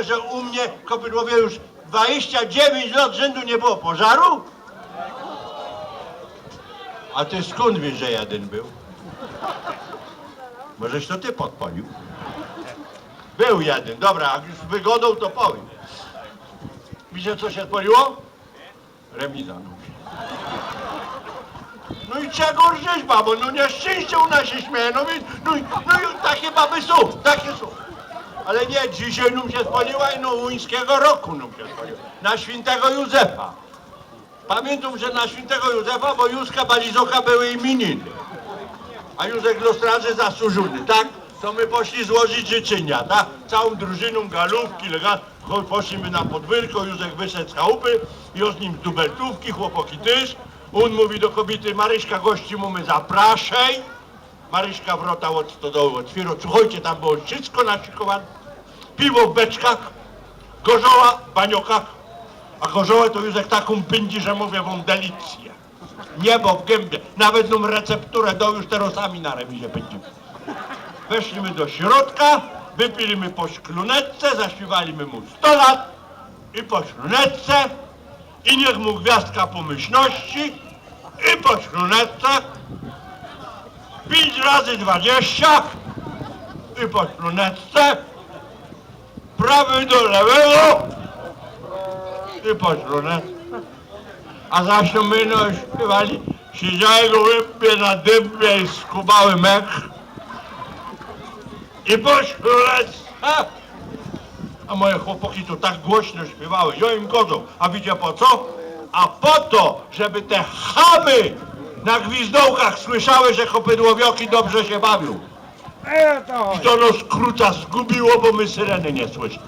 że u mnie w Kopydłowie już 29 lat rzędu nie było pożaru? A ty skąd wiesz, że jeden był? Możeś to ty podpalił? Był jeden, dobra, jak już wygodą to powiem. Wiecie co się odpaliło? Remiza. no. I czego rżesz, babo? No nieszczęście u nas się śmieje, no, no, i- no i takie baby są, takie są. Ale nie, dzisiaj nam się spaliła i no łuńskiego roku nam się spaliła. Na świętego Józefa. Pamiętam, że na świętego Józefa, bo Józka Balizocha były imieniny. A Józek do straży zasłużony, tak? To my poszli złożyć życzenia, tak? Całą drużyną galówki, lega, poszliśmy na podwórko, Józek wyszedł z chałupy, i z nim dubeltówki, chłopaki też. On mówi do kobiety, Maryśka gości mamy zapraszaj. Maryśka wrota od stodoły otwiera, słuchajcie, tam było wszystko naszykowane. Piwo w beczkach, gorzoła w baniokach, a gorzołę to Józek taką pędzi, że mówię wam delicję. Niebo w gębie, nawet nam recepturę do już teraz sami na remizie pędzimy. Weszliśmy do środka, wypiliśmy po szklunetce, zaśpiewaliśmy mu 100 lat i po szklunetce i niech mu gwiazdka pomyślności i po szklunetce 5 razy 20 i po szklunetce prawy do lewego i po szklunetce. A zaś my no śpiewali, siedziałem go łypie na dybie i skubały mech i po szklunetce. A moje chłopaki to tak głośno śpiewały, że im godzą. A wiecie po co? A po to, żeby te chamy na gwizdołkach słyszały, że kopydłowioki dobrze się bawią. I to nas kruca zgubiło, bo my syreny nie słyszeli.